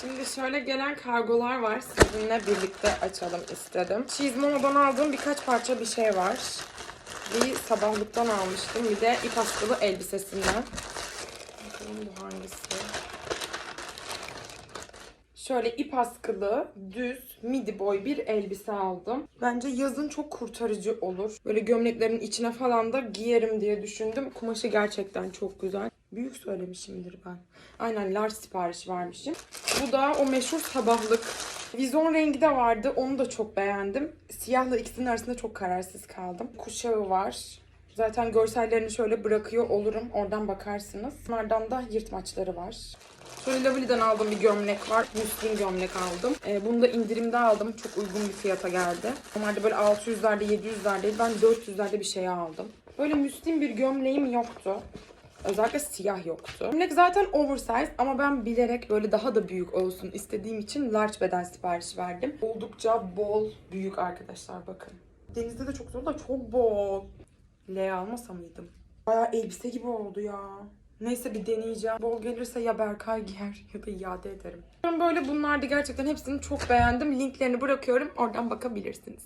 Şimdi şöyle gelen kargolar var. Sizinle birlikte açalım istedim. Cheesemomo'dan aldığım birkaç parça bir şey var. Bir sabahlıktan almıştım. Bir de ip askılı elbisesinden. Bakalım bu hangisi? Şöyle ip askılı, düz, midi boy bir elbise aldım. Bence yazın çok kurtarıcı olur. Böyle gömleklerin içine falan da giyerim diye düşündüm. Kumaşı gerçekten çok güzel. Büyük söylemişimdir ben. Aynen large sipariş vermişim. Bu da o meşhur sabahlık. Vizon rengi de vardı. Onu da çok beğendim. Siyahla ikisinin arasında çok kararsız kaldım. Kuşağı var. Zaten görsellerini şöyle bırakıyor olurum. Oradan bakarsınız. Bunlardan da yırtmaçları var. Şöyle Lovely'den aldığım bir gömlek var. Müslin gömlek aldım. Ee, bunu da indirimde aldım. Çok uygun bir fiyata geldi. Normalde böyle 600'lerde 700'lerdeydi. Ben 400'lerde bir şey aldım. Böyle müslin bir gömleğim yoktu. Özellikle siyah yoktu. Gömlek zaten oversize ama ben bilerek böyle daha da büyük olsun istediğim için large beden siparişi verdim. Oldukça bol büyük arkadaşlar bakın. Denizde de çok zor da çok bol. L almasa mıydım? Bayağı elbise gibi oldu ya. Neyse bir deneyeceğim. Bol gelirse ya Berkay giyer ya da iade ederim. Ben böyle bunlarda gerçekten hepsini çok beğendim. Linklerini bırakıyorum. Oradan bakabilirsiniz.